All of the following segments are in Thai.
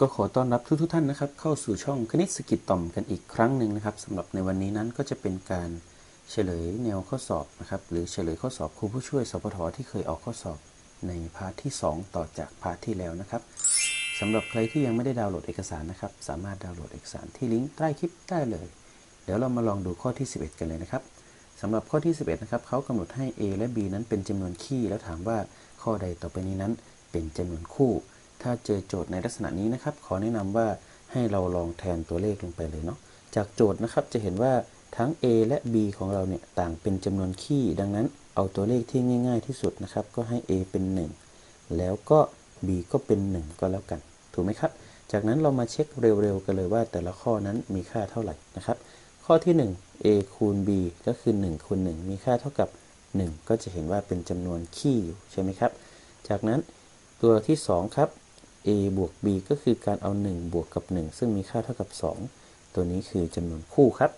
ก็ขอต้อนรับทุกทท่านนะครับ เข้าสู่ช่องคณิตสกิจต่อมกันอีกครั้งหนึ่งนะครับสำหรับในวันนี้นั้นก็จะเป็นการเฉลยแนวข้อสอบนะครับ หรือเฉลยข้อสอบครูผู้ช่วยสพทที่เคยออกข้อสอบในพาร์ทที่ 2 ต่อจากพาร์ทที่แล้วนะครับสำหรับใครที่ยังไม่ได้ดาวน์โหลดเอกสารนะครับ สามารถดาวน์โหลดเอกสารที่ลิงก์ใต้คลิปได้เลย เดี๋ยวเรามาลองดูข้อที่ 11 กันเลยนะครับสำหรับข้อที่ 11 นะครับเขากำหนดให้ a และ b นั้นเป็นจำนวนคี่ แล้วถามว่าข้อใดต่อไปนี้นั้นเป็นจำนวนคู่ ถ้าเจอโจทย์ในลักษณะนี้นะครับ ขอแนะนำว่าให้เราลองแทนตัวเลขลงไปเลยเนาะ จากโจทย์นะครับจะเห็นว่าทั้ง a และ b ของเราเนี่ยต่างเป็นจำนวนคี่ ดังนั้นเอาตัวเลขที่ง่าย ๆ ที่สุดนะครับ ก็ให้ a เป็น 1 แล้วก็ b ก็เป็น 1 ก็แล้วกัน ถูกไหมครับ จากนั้นเรามาเช็คเร็วๆกันเลยว่าแต่ละข้อนั้นมีค่าเท่าไหร่นะครับ ข้อที่ 1 a คูณ b ก็คือ1คูณ1มีค่าเท่ากับ 1 ก็จะเห็นว่าเป็นจำนวนคี่อยู่ใช่ไหมครับ จากนั้นตัวที่ 2 ครับ a บวก b ก็คือการเอา 1 บวกกับ 1 ซึ่งมีค่าเท่ากับ 2 ตัวนี้คือจำนวนคู่ครับ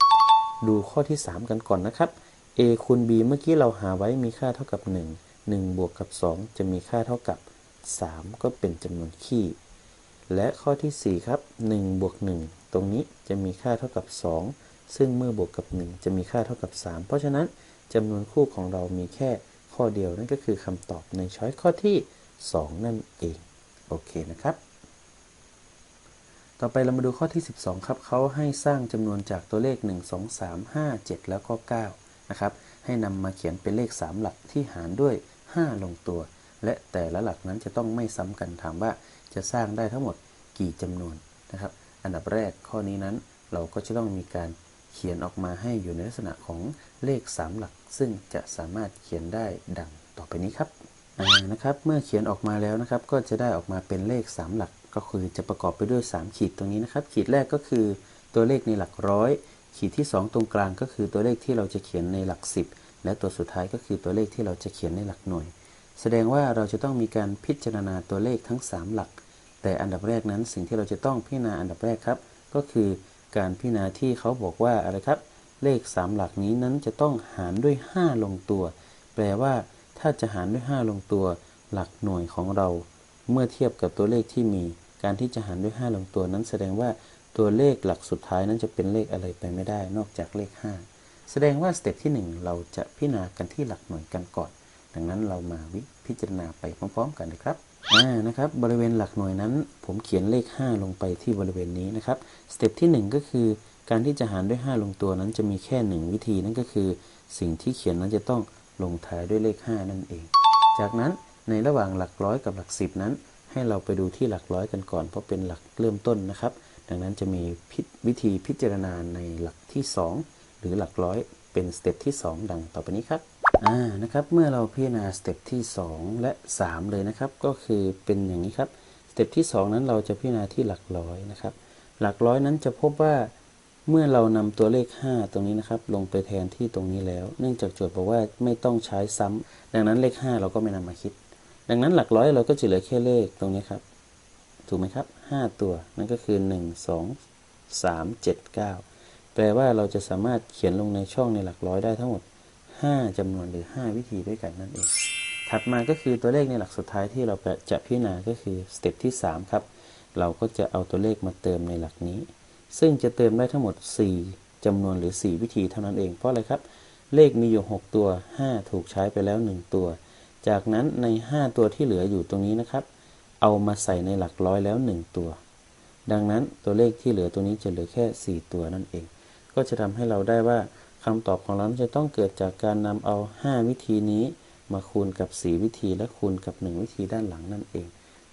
ดูข้อที่ 3 กันก่อนนะครับ a คูณ b เมื่อกี้เราหาไว้มีค่าเท่ากับ 1 1 บวกกับ 2 จะมีค่าเท่ากับ 3 ก็เป็นจำนวนคี่ และข้อที่ 4 ครับ 1 บวก 1 ตรงนี้จะมีค่าเท่ากับ 2 ซึ่งเมื่อบวกกับ 1 จะมีค่าเท่ากับ 3 เพราะฉะนั้นจำนวนคู่ของเรามีแค่ข้อเดียวนั่นก็คือคำตอบในช้อยข้อที่ 2 นั่นเอง โอเคนะครับ ต่อไปเรามาดูข้อที่ 12 ครับเขาให้สร้างจำนวนจากตัวเลข 1 2 3 5 7 แล้วก็ 9 นะครับ ให้นำมาเขียนเป็นเลข 3 หลักที่หารด้วย 5 ลงตัว และแต่ละหลักนั้นจะต้องไม่ซ้ำกันถามว่าจะสร้างได้ทั้งหมดกี่จำนวนนะครับ อันดับแรกข้อนี้นั้นเราก็จะต้องมีการเขียนออกมาให้อยู่ในลักษณะของเลข 3 หลัก ซึ่งจะสามารถเขียนได้ดังต่อไปนี้ครับ นะครับ เมื่อเขียนออกมาแล้วนะครับ ก็จะได้ออกมาเป็นเลข 3 หลัก ก็คือจะประกอบไปด้วย 3 ขีดตรงนี้นะครับ ขีดแรกก็คือตัวเลขในหลักร้อย ขีดที่ 2 ตรงกลางก็คือตัวเลขที่เราจะเขียนในหลัก 10 และตัวสุดท้ายก็คือตัวเลขที่เราจะเขียนในหลักหน่วย แสดงว่าเราจะต้องมีการพิจารณาตัวเลขทั้ง 3 หลัก แต่อันดับแรกนั้นสิ่งที่เราจะต้องพิจารณาอันดับแรกครับ ก็คือการพิจารณาที่เขาบอกว่าอะไรครับ เลข 3 หลักนี้นั้นจะต้องหารด้วย 5 ลงตัว แปลว่า ถ้าจะหารด้วย 5 ลงตัว หลักหน่วยของเรา เมื่อเทียบกับตัวเลขที่มี การที่จะหารด้วย 5 ลงตัวนั้นแสดงว่าตัวเลขหลักสุดท้ายนั้นจะเป็นเลขอะไรไปไม่ได้ นอกจากเลข 5 แสดงว่าสเต็ปที่ 1 เราจะพิจารณากันที่หลักหน่วยกันก่อน ดังนั้นเรามาวิพิจารณาไปพร้อม ๆ กันเลยครับอ่านะครับบริเวณหลักหน่วยนั้น ผมเขียนเลข 5 ลงไปที่บริเวณนี้นะครับสเต็ปที่ 1 ก็คือ การที่จะหารด้วย 5 ลงตัวนั้นจะมีแค่ 1 วิธีนั่นก็คือ สิ่งที่เขียนนั้นจะต้อง ลงท้ายด้วยเลข 5 นั่นเอง จากนั้นในระหว่างหลักร้อยกับหลัก 10 นั้น ให้เราไปดูที่หลักร้อยกันก่อน เพราะเป็นหลักเริ่มต้นนะครับ ดังนั้นจะมีวิธีพิจารณาในหลักที่ 2 หรือหลักร้อยเป็นสเต็ปที่ 2 ดังต่อไปนี้ครับอ่านะครับเมื่อเราพิจารณาสเต็ปที่ 2 และ 3 เลยนะครับ ก็คือเป็นอย่างนี้ครับสเต็ปที่ 2 นั้นเราจะพิจารณาที่หลักร้อยนะครับ หลักร้อยนั้นจะพบว่า เมื่อเรานำตัวเลข 5 ตรงนี้นะครับ ลงไปแทนที่ตรงนี้แล้ว เนื่องจากโจทย์บอกว่าไม่ต้องใช้ซ้ำดังนั้นเลข 5 เราก็ไม่นำมาคิด ดังนั้นหลักร้อยเราก็จะเหลือแค่เลขตรงนี้ครับ ถูกไหมครับ 5 ตัว นั่นก็คือ 1 2 3 7 9 แปลว่าเราจะสามารถเขียนลงในช่องในหลักร้อยได้ทั้งหมด 5จำนวนหรือ 5 วิธีด้วยกันนั่นเอง ถัดมาก็คือตัวเลขในหลักสุดท้ายที่เราจะพิจารณาก็คือสเต็ปที่ 3 ครับ เราก็จะเอาตัวเลขมาเติมในหลักนี้ ซึ่งจะเติมได้ทั้งหมด 4จำนวนหรือ 4 วิธีเท่านั้นเอง เพราะอะไรครับ เลขมีอยู่ 6 ตัว 5 ถูกใช้ไปแล้ว 1 ตัว จากนั้นใน 5 ตัวที่เหลืออยู่ตรงนี้นะครับ เอามาใส่ในหลักร้อยแล้ว 1 ตัว ดังนั้นตัวเลขที่เหลือตัวนี้จะเหลือแค่ 4 ตัวนั่นเอง ก็จะทำให้เราได้ว่าคำตอบของเราจะต้องเกิดจากการนำเอา 5 วิธีนี้ มาคูณกับ 4 วิธีและคูณกับ 1 วิธีด้านหลังนั่นเอง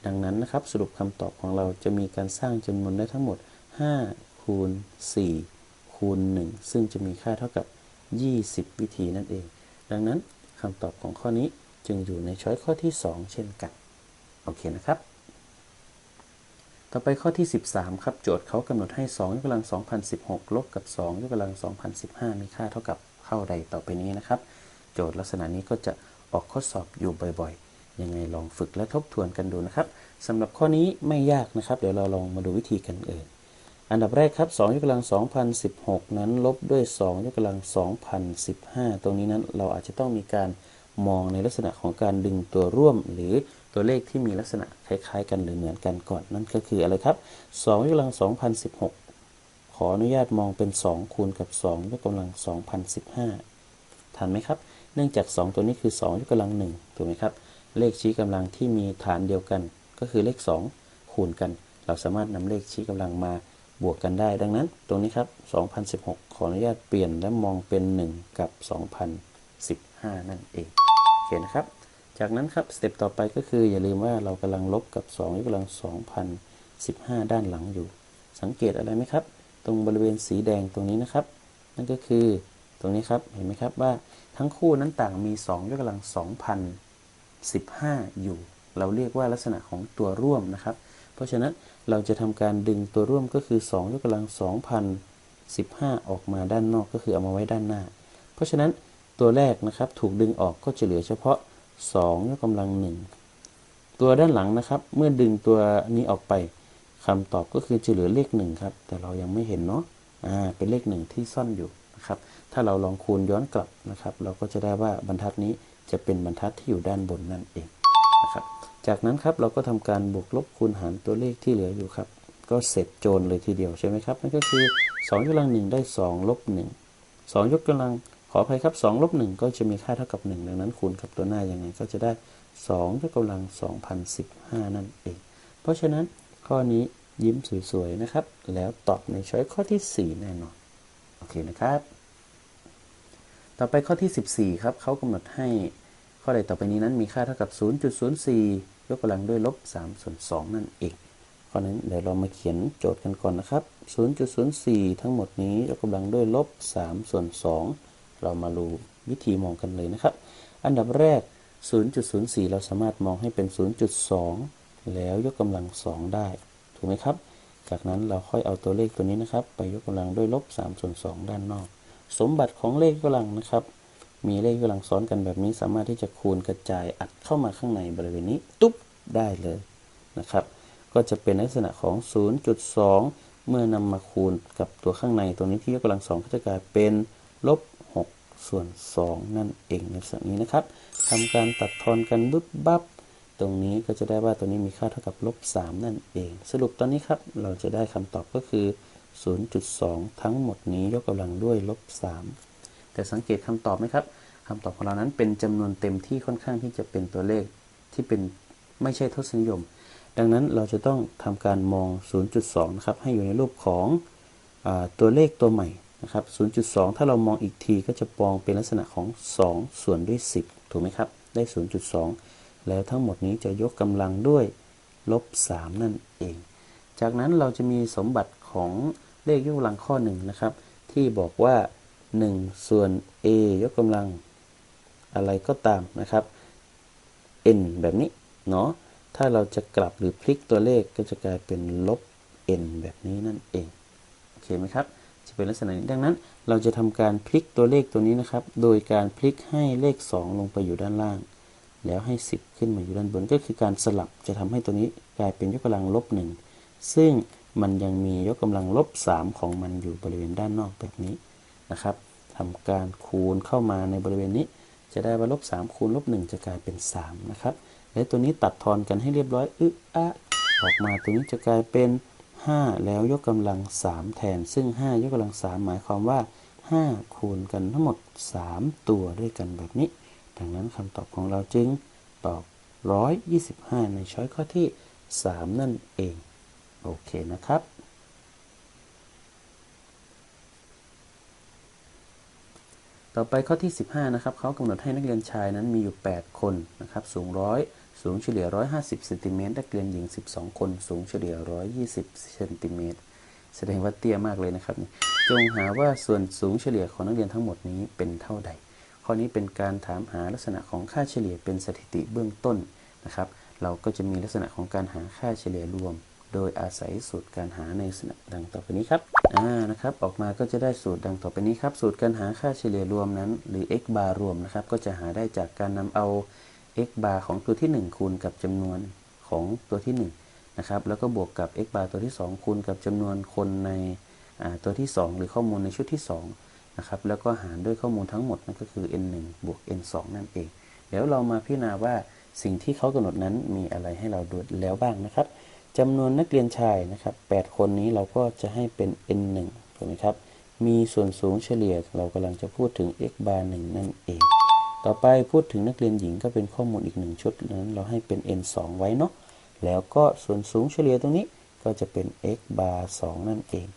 ดังนั้นนะครับสรุปคำตอบของเราจะมีการสร้างจำนวนได้ทั้งหมด 5 คูณ 4 คูณ 1 ซึ่งจะมีค่าเท่ากับ 20 วิธีนั่นเอง ดังนั้นคำตอบของข้อนี้จึงอยู่ในช้อยข้อที่ 2 เช่นกัน โอเคนะครับ ต่อไปข้อที่ 13 ครับ โจทย์เขากำหนดให้ 2 ยกกำลัง 2016 ลบกับ 2 ยกกำลัง 2015 มีค่าเท่ากับเท่าใดต่อไปนี้นะครับ โจทย์ลักษณะนี้ก็จะออกข้อสอบอยู่บ่อยๆ ยังไงลองฝึกและทบทวนกันดูนะครับสำหรับข้อนี้ไม่ยากนะครับ เดี๋ยวเราลองมาดูวิธีกันเอง อันดับแรกครับ2ยกกำลัง2016 นั้นลบด้วย2ยกกำลัง2015 ตรงนี้นั้นเราอาจจะต้องมีการมองในลักษณะของการดึงตัวร่วม หรือตัวเลขที่มีลักษณะคล้ายๆ กันหรือเหมือนกันก่อนนั่นก็คืออะไรครับ2ยกกำลัง2016 ขออนุญาตมองเป็น 2 คูณกับ2ยกกำลัง2015 ทันไหมครับ เนื่องจาก 2 ตัวนี้คือ2ยกกำลัง1ถูกไหมครับ เลขชี้กำลังที่มีฐานเดียวกัน ก็คือเลข 2 คูณกัน เราสามารถนำเลขชี้กำลังมา บวกกันได้ ดังนั้นตรงนี้ครับ 2016 ขออนุญาตเปลี่ยนและมองเป็น 1 กับ 2015 นั่นเองโอเคนะครับ จากนั้นครับสเต็ปต่อไปก็คืออย่าลืมว่าเรากำลังลบกับ2ยกกำลัง 2015 ด้านหลังอยู่ สังเกตอะไรไหมครับ ตรงบริเวณสีแดงตรงนี้นะครับ นั่นก็คือตรงนี้ครับเห็นไหมครับว่าทั้งคู่นั้นต่างมี 2ยกกำลัง 2015 อยู่ เราเรียกว่าลักษณะของตัวร่วมนะครับ เพราะฉะนั้นเราจะทำการดึงตัวร่วมก็คือ 2 ยกกำลัง 2015 ออกมาด้านนอกก็คือเอามาไว้ด้านหน้า เพราะฉะนั้นตัวแรกนะครับถูกดึงออกก็จะเหลือเฉพาะ 2 ยกกำลัง 1 ตัวด้านหลังนะครับ เมื่อดึงตัวนี้ออกไปคำตอบก็คือจะเหลือเลข1ครับ แต่เรายังไม่เห็นเนาะอ่าเป็นเลข 1 ที่ซ่อนอยู่นะครับ ถ้าเราลองคูณย้อนกลับนะครับ เราก็จะได้ว่าบรรทัดนี้จะเป็นบรรทัดที่อยู่ด้านบนนั่นเองนะครับ จากนั้นครับเราก็ทำการบวกลบคูณหารตัวเลขที่เหลืออยู่ครับ ก็เสร็จโจรเลยทีเดียวใช่ไหมครับนั่นก็คือ2ยกกำลัง1ได้2ลบ1 2ยกกำลังขออภัยครับ2ลบ1ก็จะมีค่าเท่ากับ 1 ดังนั้นคูณกับตัวหน้ายังไงก็จะได้2ยกกำลัง2015 นั่นเอง เพราะฉะนั้นข้อนี้ยิ้มสวยๆนะครับ แล้วตอบในช้อยข้อที่ 4 แน่นอน โอเคนะครับ ต่อไปข้อที่ 14 ครับเขากำหนดให้ข้อใดต่อไปนี้นั้นมีค่าเท่ากับ 0.04 ยกกำลังด้วยลบ3ส่วน2นั่นเองข้อนั้นเดี๋ยวเรามาเขียนโจทย์กันก่อนนะครับ 0.04 ทั้งหมดนี้ยกกำลังด้วยลบ3ส่วน2เรามาดูวิธีมองกันเลยนะครับ อันดับแรก 0.04 เราสามารถมองให้เป็น 0.2 แล้วยกกำลัง 2 ได้ ถูกไหมครับ จากนั้นเราค่อยเอาตัวเลขตัวนี้นะครับ ไปยกกำลังด้วยลบ3ส่วน2ด้านนอก สมบัติของเลขกำลังนะครับ มีเลขยกกำลังซ้อนกันแบบนี้ สามารถที่จะคูณกระจายอัดเข้ามาข้างในบริเวณนี้ตุ๊บได้เลยนะครับ ก็จะเป็นลักษณะของ 0.2 เมื่อนำมาคูณกับตัวข้างในตัวนี้ที่ยกกำลัง2ก็จะกลายเป็นลบ6ส่วน 2 นั่นเองในส่วนนี้นะครับทำการตัดทอนกันบึ๊บบับตรงนี้ก็จะได้ว่าตัวนี้มีค่าเท่ากับลบ3นั่นเอง สรุปตอนนี้ครับ เราจะได้คำตอบก็คือ 0.2 ทั้งหมดนี้ยกกำลังด้วยลบ3 แต่สังเกตคำตอบไหมครับคำตอบของเรานั้นเป็นจำนวนเต็มที่ค่อนข้างที่จะเป็นตัวเลขที่เป็นไม่ใช่ทศนิยม ดังนั้นเราจะต้องทำการมอง 0.2 นะครับ ให้อยู่ในรูปของอตัวเลขตัวใหม่นะครับ 0.2 ถ้าเรามองอีกทีก็จะมองเป็นลักษณะของ 2 ส่วนด้วย 10 ถูกไหมครับ ได้ 0.2 แล้วทั้งหมดนี้จะยกกำลังด้วยลบ 3 นั่นเอง จากนั้นเราจะมีสมบัติของเลขยกกำลังข้อหนึ่งนะครับ ที่บอกว่า 1 ส่วน a ยกกำลังอะไรก็ตามนะครับ n แบบนี้เนาะถ้าเราจะกลับหรือพลิกตัวเลขก็จะกลายเป็นลบ n แบบนี้นั่นเองโอเคไหมครับจะเป็นลักษณะนี้ดังนั้น เราจะทำการพลิกตัวเลขตัวนี้นะครับ โดยการพลิกให้เลข 2 ลงไปอยู่ด้านล่าง แล้วให้ 10 ขึ้นมาอยู่ด้านบน ก็คือการสลับจะทำให้ตัวนี้กลายเป็นยกกำลังลบ 1 ซึ่งมันยังมียกกำลังลบ 3 ของมันอยู่บริเวณด้านนอกแบบนี้นะครับ ทำการคูณเข้ามาในบริเวณนี้ จะได้ว่าลบ3คูณลบ1จะกลายเป็น 3 นะครับ และตัวนี้ตัดทอนกันให้เรียบร้อยอึอะออกมาตัวนี้จะกลายเป็น 5 แล้วยกกำลัง 3 แทน ซึ่ง 5 ยกกำลัง 3 หมายความว่า 5 คูณกันทั้งหมด 3 ตัวด้วยกันแบบนี้ ดังนั้นคำตอบของเราจึงตอบ 125 ในช้อยข้อที่ 3 นั่นเอง โอเคนะครับ ต่อไปข้อที่ 15นะครับเขากำหนดให้นักเรียนชายนั้นมีอยู่ 8 คนนะครับสูงร้อยสูงเฉลี่ย 150เซนติเมตรนักเรียนหญิง 12 คน สูงเฉลี่ย 120เซนติเมตรแสดงว่าเตี้ยมากเลยนะครับจงหาว่าส่วนสูงเฉลี่ยของนักเรียนทั้งหมดนี้เป็นเท่าใด ข้อนี้เป็นการถามหาลักษณะของค่าเฉลี่ยเป็นสถิติเบื้องต้นนะครับ เราก็จะมีลักษณะของการหาค่าเฉลี่ยรวม โดยอาศัยสูตรการหาในลักษณะดังต่อไปนี้ครับอ่านะครับ ออกมาก็จะได้สูตรดังต่อไปนี้ครับ สูตรการหาค่าเฉลี่ยรวมนั้น หรือ x bar รวมนะครับ ก็จะหาได้จากการนำเอา x bar ของตัวที่ 1 คูณกับจำนวนของตัวที่1นะครับ แล้วก็บวกกับ x bar ตัวที่ 2 คูณกับจำนวนคนในตัวที่ 2 หรือข้อมูลในชุดที่2นะครับ แล้วก็หารด้วยข้อมูลทั้งหมดนั่นก็คือ n 1บวก n 2นั่นเอง เดี๋ยวเรามาพิจารณาว่าสิ่งที่เขากำหนดนั้นมีอะไรให้เราดูแล้วบ้างนะครับ จำนวนนักเรียนชายนะครับ 8 คนนี้เราก็จะให้เป็น n 1 ถูกไหมครับ มีส่วนสูงเฉลี่ยเรากำลังจะพูดถึง x bar 1นั่นเอง ต่อไปพูดถึงนักเรียนหญิงก็เป็นข้อมูลอีกหนึ่งชุดนั้นเราให้เป็น n 2 ไว้เนาะ แล้วก็ส่วนสูงเฉลี่ยตรงนี้ก็จะเป็น x bar 2นั่นเอง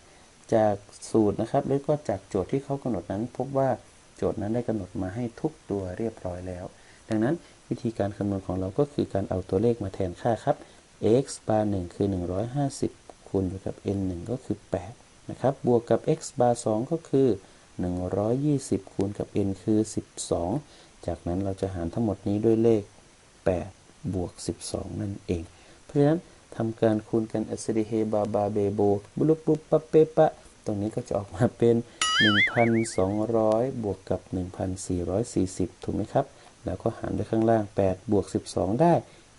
จากสูตรนะครับแล้วก็จากโจทย์ที่เขากำหนดนั้น พบว่าโจทย์นั้นได้กำหนดมาให้ทุกตัวเรียบร้อยแล้ว ดังนั้นวิธีการคำนวณของเราก็คือการเอาตัวเลขมาแทนค่าครับ x bar 1 คือ 150 คูณอยู่กับ n 1ก็คือ 8 นะครับ บวกกับ x bar 2 ก็คือ 120 คูณกับ n คือ 12 จากนั้นเราจะหารทั้งหมดนี้ด้วยเลข 8 บวก 12 นั่นเอง เพราะฉะนั้นทำการคูณกันอัสเดเฮบาบาเบโบบุลุปุปปะเปปะ ตรงนี้ก็จะออกมาเป็น 1,200 บวกกับ 1,440 ถูกไหมครับ แล้วก็หารด้วยข้างล่าง 8 บวก 12 ได้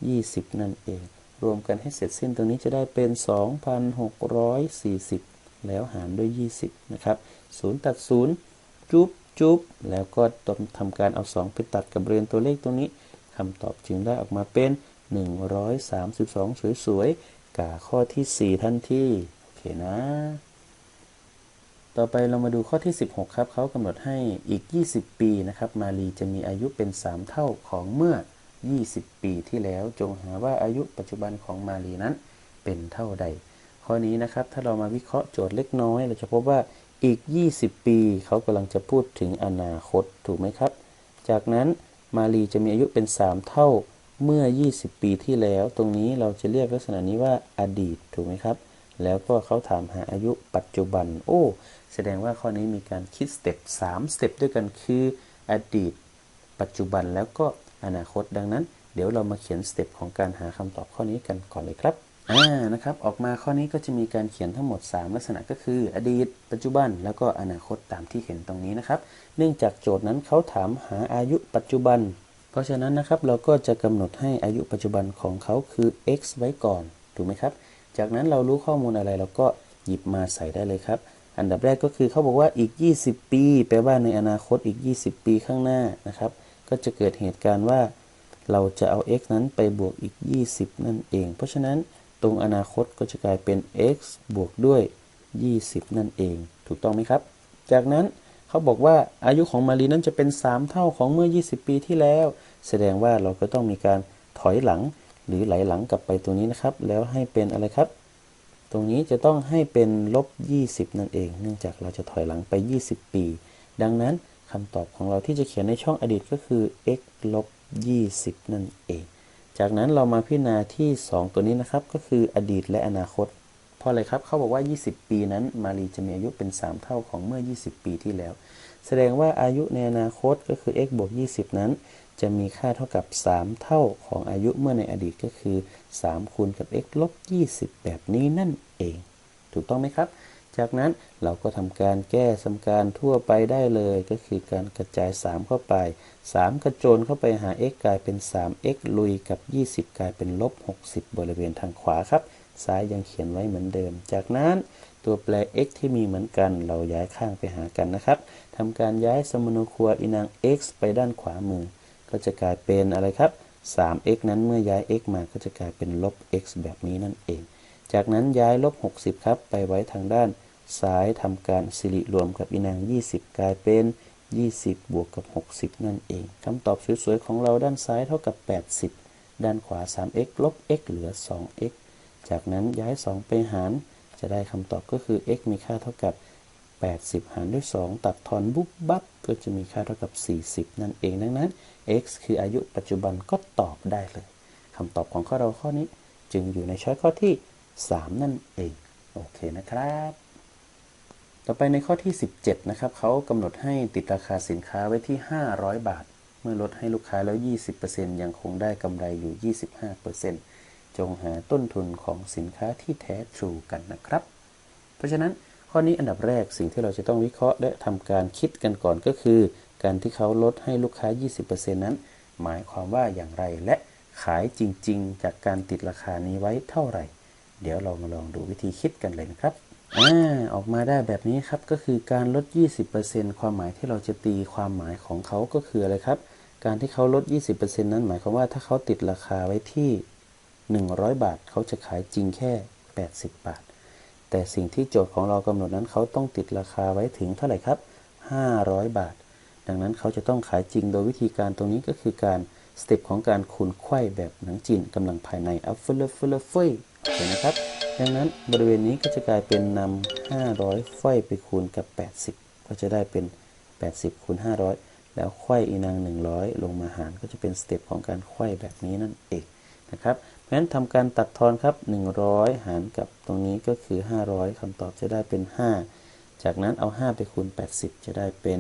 20 นั่นเอง รวมกันให้เสร็จสิ้นตรงนี้จะได้เป็น 2,640 แล้วหารด้วย 20 นะครับ 0 ตัด 0 จุ๊บจุ๊บแล้วก็ต้องทำการเอา 2 ไปตัดกับบริเวณตัวเลขตรงนี้คำตอบจึงได้ออกมาเป็น 132 สวยๆกาข้อที่ 4 ทันทีโอเคนะ ต่อไปเรามาดูข้อที่ 16 ครับเขากำหนดให้อีก 20 ปีนะครับ มาลีจะมีอายุเป็น 3 เท่าของเมื่อ 20 ปีที่แล้ว จงหาว่าอายุปัจจุบันของมาลีนั้นเป็นเท่าใด ข้อนี้นะครับถ้าเรามาวิเคราะห์โจทย์เล็กน้อย เราจะพบว่าอีก 20 ปี เขากำลังจะพูดถึงอนาคตถูกไหมครับ จากนั้นมาลีจะมีอายุเป็น 3 เท่าเมื่อ 20 ปีที่แล้ว ตรงนี้เราจะเรียกลักษณะนี้ว่าอดีตถูกไหมครับ แล้วก็เขาถามหาอายุปัจจุบัน โอ้ แสดงว่าข้อนี้มีการคิดสเต็ป3สเต็ปด้วยกันคือ อดีต ปัจจุบันแล้วก็ อนาคต ดังนั้น เดี๋ยวเรามาเขียนสเต็ปของการหาคำตอบข้อนี้กันก่อนเลยครับอ่านะครับ ออกมาข้อนี้ก็จะมีการเขียนทั้งหมด 3 ลักษณะก็คือ อดีต ปัจจุบัน แล้วก็อนาคตตามที่เห็นตรงนี้นะครับ เนื่องจากโจทย์นั้นเขาถามหาอายุปัจจุบัน เพราะฉะนั้นนะครับเราก็จะกำหนดให้อายุปัจจุบันของเขาคือ x ไว้ก่อน ถูกไหมครับ จากนั้นเรารู้ข้อมูลอะไรเราก็หยิบมาใส่ได้เลยครับ อันดับแรกก็คือเขาบอกว่าอีก 20 ปี แปลว่าในอนาคตอีก 20 ปีข้างหน้านะครับ ก็จะเกิดเหตุการณ์ว่าเราจะเอา x นั้นไปบวกอีก 20 นั่นเอง เพราะฉะนั้นตรงอนาคตก็จะกลายเป็น x บวกด้วย 20 นั่นเอง ถูกต้องไหมครับ จากนั้นเขาบอกว่าอายุของมารีนั้นจะเป็น 3 เท่าของเมื่อ 20 ปีที่แล้ว แสดงว่าเราก็ต้องมีการถอยหลังหรือไหลหลังกลับไปตรงนี้นะครับ แล้วให้เป็นอะไรครับ ตรงนี้จะต้องให้เป็นลบ 20 นั่นเอง เนื่องจากเราจะถอยหลังไป 20 ปี ดังนั้น คำตอบของเราที่จะเขียนในช่องอดีตก็คือ x ลบ20 นั่นเอง จากนั้นเรามาพิจารณาที่ 2 ตัวนี้นะครับ ก็คืออดีตและอนาคต เพราะอะไรครับ เขาบอกว่า 20 ปีนั้น มารีจะมีอายุเป็น 3 เท่าของเมื่อ 20 ปีที่แล้ว แสดงว่าอายุในอนาคตก็คือ x บวก20 นั้น จะมีค่าเท่ากับ 3 เท่าของอายุเมื่อในอดีตก็คือ 3 คูณกับ x ลบ20 แบบนี้นั่นเอง ถูกต้องไหมครับ จากนั้นเราก็ทำการแก้สมการทั่วไปได้เลย ก็คือการกระจาย 3 เข้าไป 3 กระโจนเข้าไปหา x กลายเป็น 3x ลุยกับ 20 กลายเป็นลบ 60 บริเวณทางขวาครับ ซ้ายยังเขียนไว้เหมือนเดิม จากนั้นตัวแปร x ที่มีเหมือนกัน เราย้ายข้างไปหากันนะครับทำการย้ายสมโนครัวอินาง x ไปด้านขวามือ ก็จะกลายเป็นอะไรครับ 3x นั้นเมื่อย้าย x มาก็จะกลายเป็นลบ x แบบนี้นั่นเอง จากนั้นย้ายลบ 60 ครับ ไปไว้ทางด้าน ซ้ายทำการสิริรวมกับอินาง 20 กลายเป็น 20 บวกกับ 60 นั่นเองคำตอบสวยๆของเราด้านซ้ายเท่ากับ 80 ด้านขวา 3x ลบ x เหลือ 2x จากนั้นย้าย 2 ไปหาร จะได้คำตอบก็คือ x มีค่าเท่ากับ 80 หารด้วย 2 ตัดทอนบุบบับก็จะมีค่าเท่ากับ 40 นั่นเองดังนั้น x คืออายุปัจจุบันก็ตอบได้เลยคำตอบของข้อเราข้อนี้จึงอยู่ในช้อยข้อที่ 3 นั่นเอง โอเคนะครับ ต่อไปในข้อที่ 17 นะครับเขากำหนดให้ติดราคาสินค้าไว้ที่ 500 บาท เมื่อลดให้ลูกค้าแล้ว 20%ยังคงได้กำไรอยู่ 25%จงหาต้นทุนของสินค้าที่แท้ทรูกันนะครับ เพราะฉะนั้นข้อนี้อันดับแรกสิ่งที่เราจะต้องวิเคราะห์และทำการคิดกันก่อนก็คือ การที่เขาลดให้ลูกค้า 20%นั้น หมายความว่าอย่างไรและขายจริง ๆ จากการติดราคานี้ไว้เท่าไหร่ เดี๋ยวเรามาลองดูวิธีคิดกันเลยนะครับ อ่าออกมาได้แบบนี้ครับก็คือการลด 20%ความหมายที่เราจะตีความหมายของเขาก็คืออะไรครับ การที่เขาลด 20%นั้นหมายความว่าถ้าเขาติดราคาไว้ที่ 100 บาท เขาจะขายจริงแค่ 80 บาท แต่สิ่งที่โจทย์ของเรากำหนดนั้นเขาต้องติดราคาไว้ถึงเท่าไหร่ครับ 500 บาท ดังนั้นเขาจะต้องขายจริงโดยวิธีการตรงนี้ก็คือการสเต็ปของการคูณไขว้แบบหนังจีนกำลังภายในอัฟเฟลเฟลเฟย เห็นนะครับ ดังนั้นบริเวณนี้ก็จะกลายเป็นนำ500ไขว้ไปคูณกับ 80 ก็จะได้เป็น 80คูณ500 แล้วไขว้อีนาง 100 ลงมาหารก็จะเป็นสเต็ปของการไขว้แบบนี้นั่นเองนะครับ เพราะฉะนั้นทำการตัดทอนครับ 100 หารกับตรงนี้ก็คือ 500คำตอบจะได้เป็น 5 จากนั้นเอา 5 ไปคูณ 80 จะได้เป็น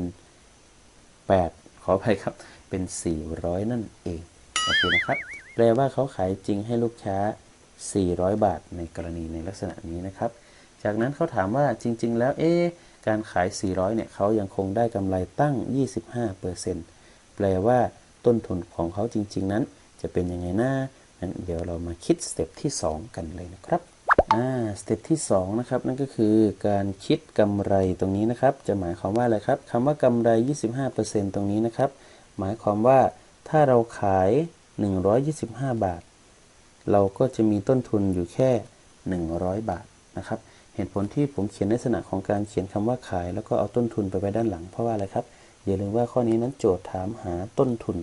8 ขออภัยครับ เป็น 400 นั่นเอง โอเคนะครับ แปลว่าเขาขายจริงให้ลูกค้า 400 บาทในกรณีในลักษณะนี้นะครับ จากนั้นเขาถามว่าจริง ๆ แล้วเอ๊การขาย 400 เนี่ยเขายังคงได้กำไรตั้ง 25%แปลว่าต้นทุนของเขาจริง ๆ นั้น จะเป็นยังไงนะนั้นเดี๋ยวเรามาคิดสเต็ปที่ 2 กันเลยนะครับอ่าสเต็ปที่ 2 นะครับ นั่นก็คือการคิดกำไรตรงนี้นะครับ จะหมายความว่าอะไรครับคำว่ากำไร 25%ตรงนี้นะครับ หมายความว่าถ้าเราขาย 125 บาท เราก็จะมีต้นทุนอยู่แค่ 100 บาทนะครับเหตุผลที่ผมเขียนในลักษณะของการเขียนคำว่าขาย แล้วก็เอาต้นทุนไปไว้ด้านหลังเพราะว่าอะไรครับ อย่าลืมว่าข้อนี้นั้นโจทย์ถามหาต้นทุน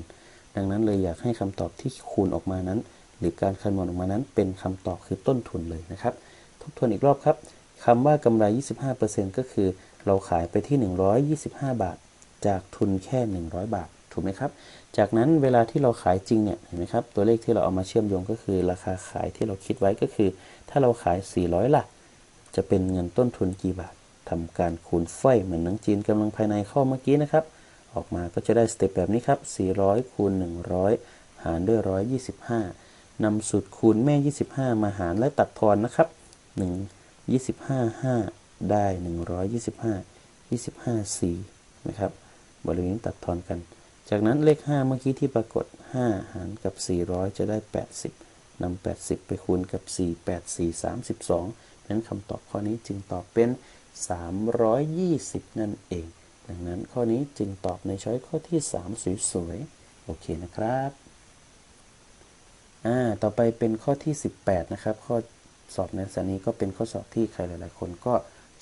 ดังนั้นเลยอยากให้คำตอบที่คูณออกมานั้น หรือการคำนวณออกมานั้น เป็นคำตอบคือต้นทุนเลยนะครับ ทบทวนอีกรอบครับคำว่ากำไร 25%ก็คือ เราขายไปที่ 125 บาท จากทุนแค่ 100 บาท ถูกไหมครับ จากนั้นเวลาที่เราขายจริงเนี่ยเห็นไหมครับตัวเลขที่เราเอามาเชื่อมโยงก็คือราคาขายที่เราคิดไว้ก็คือ ถ้าเราขาย 400ล่ะจะเป็นเงินต้นทุนกี่บาททำการคูณไฟเหมือนหนังจีนกำลังภายในข้อเมื่อกี้นะครับ ออกมาก็จะได้สเต็ปแบบนี้ครับ 400คูณ100 หารด้วย 125นำสูตรคูณแม่ 25 มาหารและตัดทอนนะครับ1 25 5 ได้ 125 25 4นะครับบริเวณตัดทอนกัน จากนั้นเลข 5 เมื่อกี้ที่ปรากฏ 5 หารกับ 400 จะได้ 80นำ80 ไปคูณกับ 4 8 4 32นั้นคำตอบข้อนี้จึงตอบเป็น 320 นั่นเอง ดังนั้นข้อนี้จึงตอบในช้อยข้อที่ 3 สวยๆ โอเคนะครับอ่าต่อไปเป็นข้อที่ 18 นะครับ ข้อสอบในสถานีก็เป็นข้อสอบที่ใครหลาย ๆ คนก็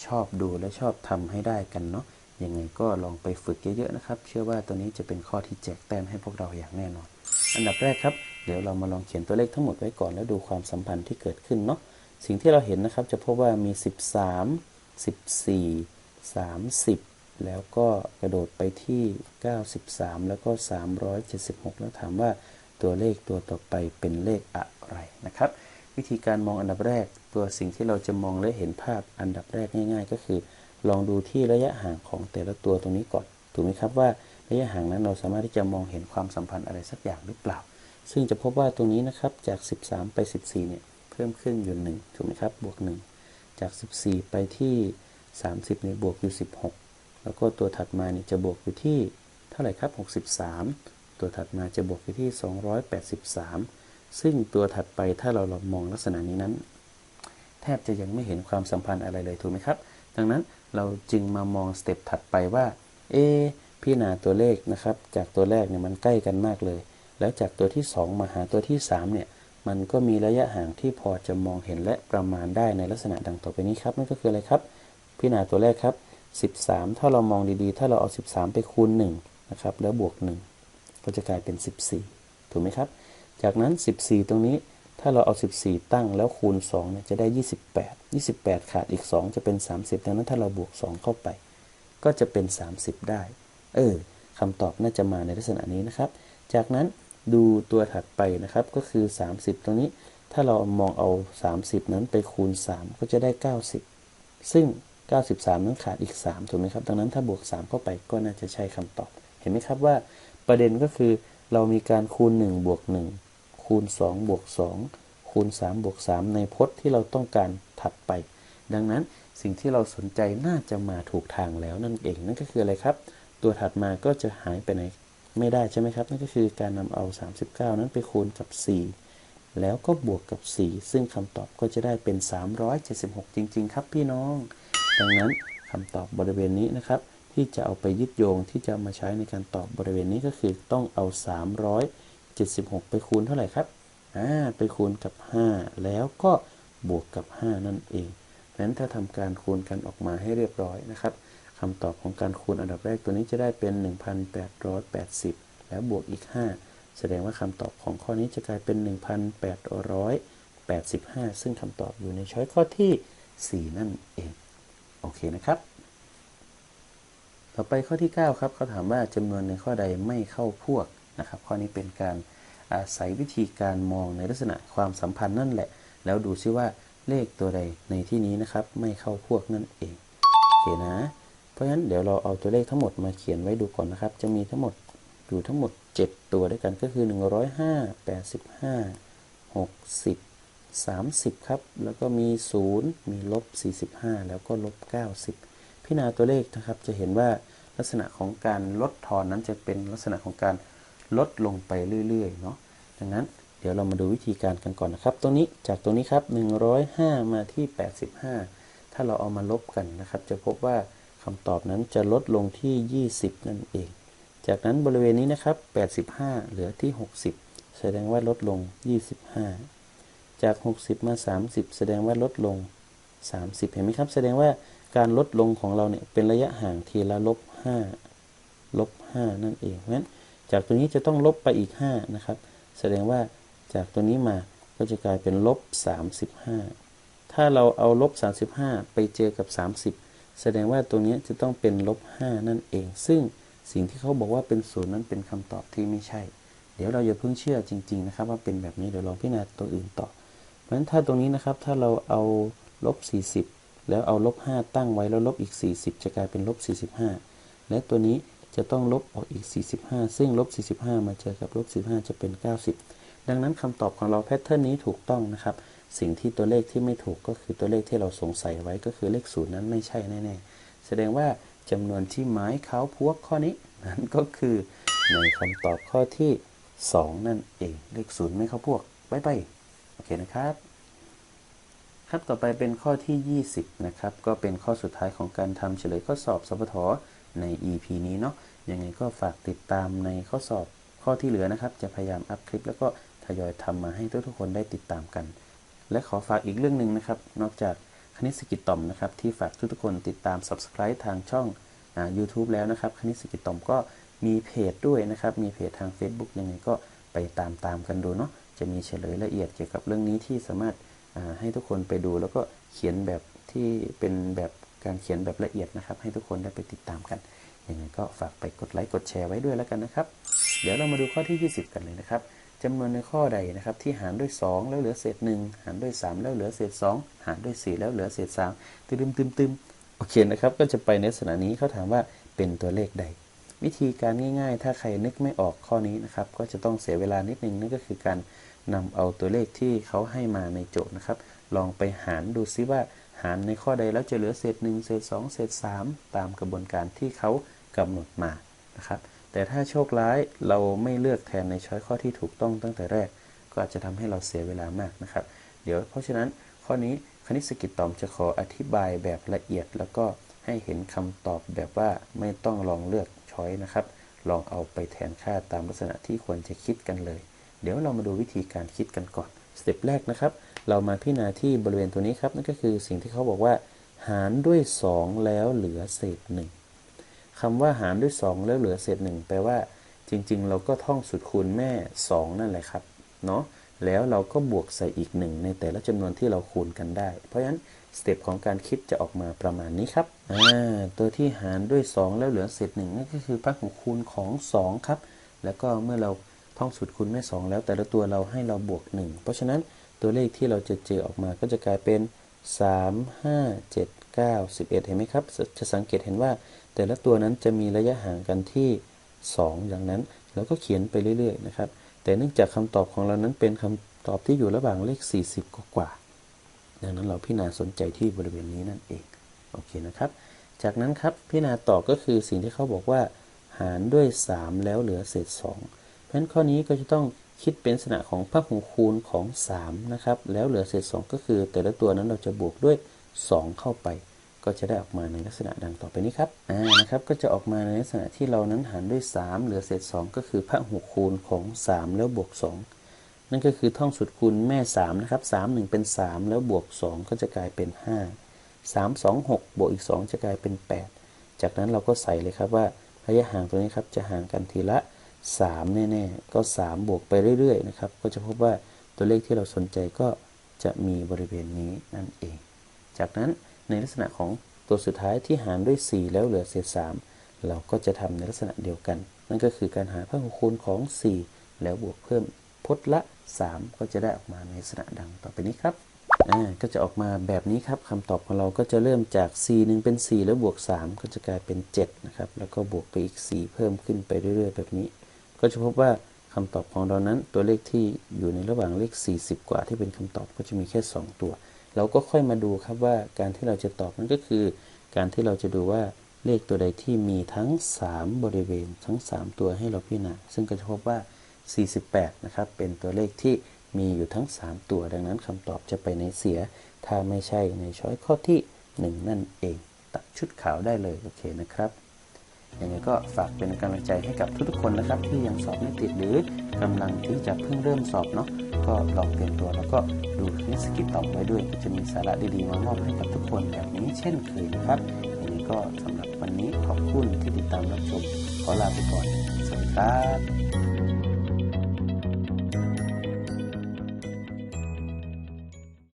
ชอบดูและชอบทำให้ได้กันเนาะ ยังไงก็ลองไปฝึกเยอะๆนะครับ เชื่อว่าตัวนี้จะเป็นข้อที่แจกแต้มให้พวกเราอย่างแน่นอน อันดับแรกครับ เดี๋ยวเรามาลองเขียนตัวเลขทั้งหมดไว้ก่อนแล้วดูความสัมพันธ์ที่เกิดขึ้นเนาะ สิ่งที่เราเห็นนะครับจะพบว่ามี 13 14 30 แล้วก็กระโดดไปที่ 93 แล้วก็ 376 แล้วถามว่าตัวเลขตัวต่อไปเป็นเลขอะไรนะครับ วิธีการมองอันดับแรก ตัวสิ่งที่เราจะมองและเห็นภาพอันดับแรกง่าย ๆ ก็คือ ลองดูที่ระยะห่างของแต่ละตัวตรงนี้ก่อน ถูกไหมครับว่าระยะห่างนั้นเราสามารถที่จะมองเห็นความสัมพันธ์อะไรสักอย่างหรือเปล่า ซึ่งจะพบว่าตรงนี้นะครับจาก 13 ไป 14 เนี่ยเพิ่มขึ้นอยู่1ถูกไหมครับบวก 1 จาก 14 ไปที่ 30เนี่ยบวกอยู่ 16 แล้วก็ตัวถัดมาเนี่ยจะบวกอยู่ที่เท่าไหร่ครับ 63 ตัวถัดมาจะบวกอยู่ที่ 283 ซึ่งตัวถัดไปถ้าเราลองมองลักษณะนี้นั้น แทบจะยังไม่เห็นความสัมพันธ์อะไรเลยถูกไหมครับ ดังนั้น เราจึงมามองสเต็ปถัดไปว่า เอพี่นาตัวเลขนะครับ จากตัวแรกเนี่ยมันใกล้กันมากเลย แล้วจากตัวที่ 2 มาหาตัวที่ 3 เนี่ย มันก็มีระยะห่างที่พอจะมองเห็นและประมาณได้ในลักษณะดังต่อไปนี้ครับ นั่นก็คืออะไรครับพี่นาตัวแรกครับ 13 ถ้าเรามองดีๆ ถ้าเราเอา 13 ไปคูณ1นะครับ แล้วบวก 1 ก็จะกลายเป็น 14 ถูกไหมครับ จากนั้น 14 ตรงนี้ ถ้าเราเอา 14 ตั้งแล้วคูณ2เนี่ยจะได้ 28 28 ขาดอีก 2 จะเป็น 30 ดังนั้นถ้าเราบวก 2 เข้าไป ก็จะเป็น 30 ได้ เออคำตอบน่าจะมาในลักษณะนี้นะครับ จากนั้นดูตัวถัดไปนะครับก็คือ 30 ตรงนี้ ถ้าเรามองเอา 30 นั้นไปคูณ 3 ก็จะได้ 90 ซึ่ง 93 นั้นขาดอีก 3 ถูกไหมครับ ดังนั้นถ้าบวก 3 เข้าไปก็น่าจะใช่คำตอบ เห็นไหมครับว่าประเด็นก็คือเรามีการคูณ 1 บวก 1 คูณ2บวก2คูณ3บวก3ในพจน์ที่เราต้องการถัดไป ดังนั้นสิ่งที่เราสนใจน่าจะมาถูกทางแล้วนั่นเอง นั่นก็คืออะไรครับ ตัวถัดมาก็จะหายไปไหนไม่ได้ใช่ไหมครับ นั่นก็คือการนำเอา 39 นั้นไปคูณกับ 4 แล้วก็บวกกับ 4 ซึ่งคำตอบก็จะได้เป็น 376 จริง ๆ ครับพี่น้อง ดังนั้นคำตอบบริเวณนี้นะครับ ที่จะเอาไปยึดโยงที่จะมาใช้ในการตอบบริเวณนี้ก็คือต้องเอา 76 ไปคูณเท่าไหร่ครับอ่าไปคูณกับ 5 แล้วก็บวกกับ 5 นั่นเองเพราะฉะนั้นถ้าทำการคูณกันออกมาให้เรียบร้อยนะครับคำตอบของการคูณอันดับแรกตัวนี้จะได้เป็น 1,880 แล้วบวกอีก 5 แสดงว่าคำตอบของข้อนี้จะกลายเป็น 1,885 ซึ่งคำตอบอยู่ในช้อยข้อที่ 4 นั่นเอง โอเคนะครับ ต่อไปข้อที่ 9 ครับเขาถามว่าจำนวนในข้อใดไม่เข้าพวก นะครับ ข้อนี้เป็นการอาศัยวิธีการมองในลักษณะความสัมพันธ์นั่นแหละ แล้วดูซิว่าเลขตัวใดในที่นี้นะครับ ไม่เข้าพวกนั่นเองโอเคนะ เพราะฉะนั้นเดี๋ยวเราเอาตัวเลขทั้งหมดมาเขียนไว้ดูก่อนนะครับ จะมีทั้งหมดอยู่ทั้งหมด 7 ตัวด้วยกันก็คือ 105 85 60 30 ครับ แล้วก็มี 0 มีลบ 45 แล้วก็ลบ 90 พิจารณาตัวเลขนะครับจะเห็นว่าลักษณะของการลดทอนนั้นจะเป็นลักษณะของการ ลดลงไปเรื่อยๆเนาะดังนั้นเดี๋ยวเรามาดูวิธีการกันก่อนนะครับตรงนี้จากตรงนี้ครับ 105 มาที่ 85 ถ้าเราเอามาลบกันนะครับ จะพบว่าคำตอบนั้นจะลดลงที่ 20 นั่นเอง จากนั้นบริเวณนี้นะครับ 85 เหลือที่ 60 แสดงว่าลดลง 25 จาก 60 มา 30 แสดงว่าลดลง 30 เห็นไหมครับ แสดงว่าการลดลงของเราเนี่ยเป็นระยะห่างทีละลบ5ลบ5นั่นเองเพราะฉะนั้น จากตัวนี้จะต้องลบไปอีก 5 นะครับ แสดงว่าจากตัวนี้มาก็จะกลายเป็นลบ 35 ถ้าเราเอาลบ 35 ไปเจอกับ 30 แสดงว่าตัวนี้จะต้องเป็นลบ 5 นั่นเอง ซึ่งสิ่งที่เขาบอกว่าเป็นศูนย์นั้นเป็นคำตอบที่ไม่ใช่ เดี๋ยวเราอย่าเพิ่งเชื่อจริง ๆ นะครับ ว่าเป็นแบบนี้เดี๋ยวลองพิจารณาตัวอื่นต่อ เพราะฉะนั้นถ้าตรงนี้นะครับถ้าเราเอาลบ 40 แล้วเอาลบ 5 ตั้งไว้แล้วลบอีก 40 จะกลายเป็นลบ 45 และตัวนี้ จะต้องลบออกอีก 45 ซึ่งลบ 45 มาเจอกับลบ 15 จะเป็น 90 ดังนั้นคำตอบของเราแพทเทิร์นนี้ถูกต้องนะครับ สิ่งที่ตัวเลขที่ไม่ถูกก็คือตัวเลขที่เราสงสัยไว้ก็คือเลขศูนย์นั้นไม่ใช่แน่ๆ แสดงว่าจำนวนที่ไม้เขาพวกข้อนี้นั้นก็คือในคำตอบข้อที่ 2 นั่นเอง เลขศูนย์ไม่เข้าพวกไปไปโอเคนะครับ ครับต่อไปเป็นข้อที่ 20 นะครับ ก็เป็นข้อสุดท้ายของการทำเฉลยข้อสอบสปท ใน EP นี้เนาะยังไงก็ฝากติดตามในข้อสอบข้อที่เหลือนะครับ จะพยายามอัพคลิป แล้วก็ทยอยทำมาให้ทุกๆคนได้ติดตามกัน และขอฝากอีกเรื่องหนึ่งนะครับ นอกจากคณิตสกิจต่อมนะครับ ที่ฝากทุกๆคนติดตาม Subscribe ทางช่องอ YouTube แล้วนะครับ คณิตสกิจต่อมก็มีเพจด้วยนะครับ มีเพจทาง Facebook ยังไงก็ไปตามตามกันดูเนาะจะมีเฉลยละเอียดเกี่ยวกับเรื่องนี้ที่สามารถให้ทุกคนไปดูแล้วก็เขียนแบบที่เป็นแบบ การเขียนแบบละเอียดนะครับ ให้ทุกคนได้ไปติดตามกันยังไงก็ฝากไปกดไลค์กดแชร์ไว้ด้วยแล้วกันนะครับ เดี๋ยวเรามาดูข้อที่ 20 กันเลยนะครับจำนวนในข้อใดนะครับที่หารด้วย 2 แล้วเหลือเศษ 1 หารด้วย 3 แล้วเหลือเศษ 2 หารด้วย 4 แล้วเหลือเศษ3ตึมตึมตึมโอเคนะครับ ก็จะไปในลักษณะนี้เขาถามว่าเป็นตัวเลขใด วิธีการง่าย ๆ ถ้าใครนึกไม่ออกข้อนี้นะครับ ก็จะต้องเสียเวลานิดนึงนั่นก็คือการนำเอาตัวเลขที่เขาให้มาในโจทย์นะครับ ลองไปหารดูซิว่า หารในข้อใดแล้วจะเหลือเศษ1เศษ2เศษ3ตามกระบวนการที่เขากำหนดมานะครับแต่ถ้าโชคร้ายเราไม่เลือกแทนในช้อยข้อที่ถูกต้องตั้งแต่แรก ก็อาจจะทำให้เราเสียเวลามากนะครับ เดี๋ยวเพราะฉะนั้นข้อนี้คณิตศกิจตอมจะขออธิบายแบบละเอียด แล้วก็ให้เห็นคำตอบแบบว่าไม่ต้องลองเลือกช้อยนะครับ ลองเอาไปแทนค่าตามลักษณะที่ควรจะคิดกันเลย เดี๋ยวเรามาดูวิธีการคิดกันก่อนสเต็ปแรกนะครับ เรามาพิจารณาที่บริเวณตัวนี้ครับ นั่นก็คือสิ่งที่เขาบอกว่า หารด้วย 2 แล้วเหลือเศษ1คำว่าหารด้วย 2 แล้วเหลือเศษ1แปลว่า จริง ๆ เราก็ท่องสูตรคูณแม่ 2 นั่นแหละครับเนาะแล้วเราก็บวกใส่อีก1ในแต่ละจำนวนที่เราคูณกันได้ เพราะฉะนั้นสเต็ปของการคิดจะออกมาประมาณนี้ครับตัวที่หารด้วย 2 แล้วเหลือเศษ1นั่นก็คือพหุคูณของ 2 ครับ แล้วก็เมื่อเราท่องสูตรคูณแม่ 2 แล้วแต่ละตัวเราให้เราบวก 1 เพราะฉะนั้น ตัวเลขที่เราจะเจอออกมาก็จะกลายเป็น 3 5 7 9 11 เห็นไหมครับ จะสังเกตเห็นว่า แต่ละตัวนั้นจะมีระยะห่างกันที่ 2 อย่างนั้น เราก็เขียนไปเรื่อยๆนะครับ แต่เนื่องจากคำตอบของเรานั้นเป็นคำตอบที่อยู่ระหว่างเลข 40กว่า ดังนั้นเราพิจารณาสนใจที่บริเวณนี้นั่นเอง โอเคนะครับ จากนั้นครับพิจารณาต่อก็คือสิ่งที่เขาบอกว่า หารด้วย 3 แล้วเหลือเศษ2เพราะฉะนั้นข้อนี้ก็จะต้อง คิดเป็นลักษณะของพหุคูณของ 3 นะครับ แล้วเหลือเศษ 2 ก็คือ แต่ละตัวนั้นเราจะบวกด้วย 2 เข้าไป ก็จะได้ออกมาในลักษณะดังต่อไปนี้ครับอ่านะครับ ก็จะออกมาในลักษณะที่เรานั้นหารด้วย 3 เหลือเศษ 2 ก็คือพหุคูณของ 3 แล้วบวก 2 นั่นก็คือท่องสุดคูณแม่ 3 นะครับ 3 1 เป็น 3 แล้วบวก 2 ก็จะกลายเป็น 5 3 2 6 บวกอีก 2 จะกลายเป็น 8 จากนั้นเราก็ใส่เลยครับว่าระยะห่างตัวนี้ครับจะห่างกันทีละ 3 แน่ๆ ก็ 3 บวกไปเรื่อยๆนะครับ ก็จะพบว่าตัวเลขที่เราสนใจก็จะมีบริเวณนี้นั่นเอง จากนั้นในลักษณะของตัวสุดท้ายที่หารด้วย 4 แล้วเหลือเศษ 3 เราก็จะทำในลักษณะเดียวกัน นั่นก็คือการหาพหุคูณของ 4 แล้วบวกเพิ่มพจน์ละ 3 ก็จะได้ออกมาในลักษณะดังต่อไปนี้ครับอ่าก็จะออกมาแบบนี้ครับคำตอบของเราก็จะเริ่มจาก 4 1 เป็น 4 แล้วบวก 3 ก็จะกลายเป็น 7 นะครับ แล้วก็บวกไปอีก 4 เพิ่มขึ้นไปเรื่อย ๆ แบบนี้ ก็จะพบว่าคำตอบของเรานั้นตัวเลขที่อยู่ในระหว่างเลข 40 กว่าที่เป็นคำตอบก็จะมีแค่ 2 ตัว เราก็ค่อยมาดูครับว่าการที่เราจะตอบนั้นก็คือ การที่เราจะดูว่าเลขตัวใดที่มีทั้ง 3 บริเวณทั้ง 3 ตัวให้เราพิจารณาซึ่งก็จะพบว่า 48 นะครับ เป็นตัวเลขที่มีอยู่ทั้ง 3 ตัว ดังนั้นคำตอบจะไปในเสีย ถ้าไม่ใช่ในช้อยข้อที่ 1 นั่นเอง ตัดชุดขาวได้เลย โอเคนะครับ ยังไงก็ฝากเป็นกำลังใจให้กับทุกๆคนนะครับ ที่ยังสอบไม่ติดหรือกำลังที่จะเพิ่งเริ่มสอบเนาะก็ลองเตรียมตัวแล้วก็ดูคลิปสกิปต่อไว้ด้วยก็จะมีสาระดีๆมามอบให้กับทุกคนแบบนี้เช่นเคยนะครับยังไงก็สำหรับวันนี้ขอบคุณที่ติดตามรับชมขอลาไปก่อนสวัสดีครับ